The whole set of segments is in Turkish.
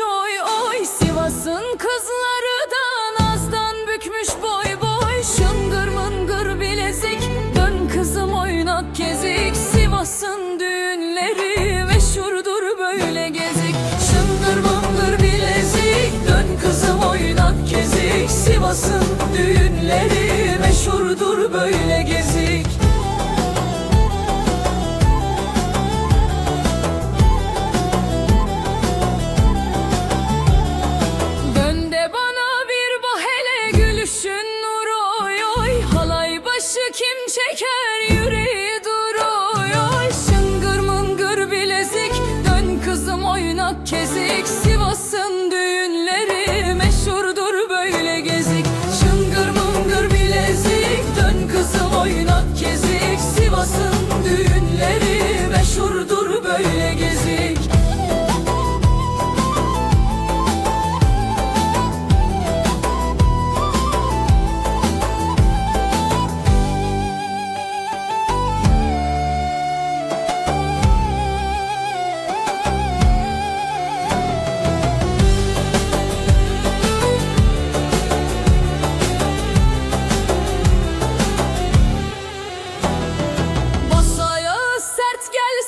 oy oy Sivas'ın kızları da nazdan bükmüş boy boy. Şıngır mıngır bilezik dön kızım oynak gezik. Sivas'ın düğünleri meşhurdur böyle gezik. Şıngır mıngır bilezik dön kızım oynak gezik. Sivas'ın düğünleri kim çeker yüreği dur oy oy Şıngır mıngır bilezik. Dön kızım oynak kezik. Sivas'ın düğünleri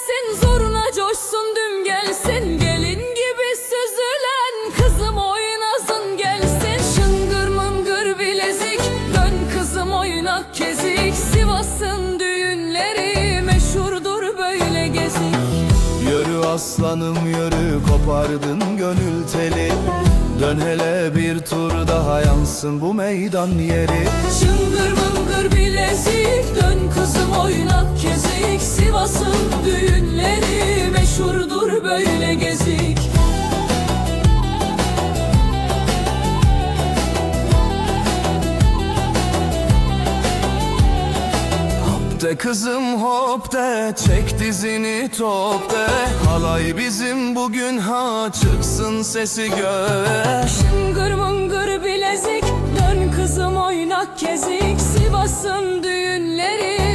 gelsin zoruna coşsun düm gelsin. Gelin gibi süzülen kızım oynasın gelsin. Şıngır mıngır bilezik dön kızım oynak kezik. Sivas'ın düğünleri meşhurdur böyle gezik. Yürü aslanım yürü kopardın gönül teli. Dön hele bir tur daha yansın bu meydan yeri. Şıngır mıngır bilezik De kızım hop de. Çek dizini top de. Halay bizim bugün ha çıksın sesi göğe Şıngır mıngır bilezik Dön kızım oynak kezik Sivas'ın düğünleri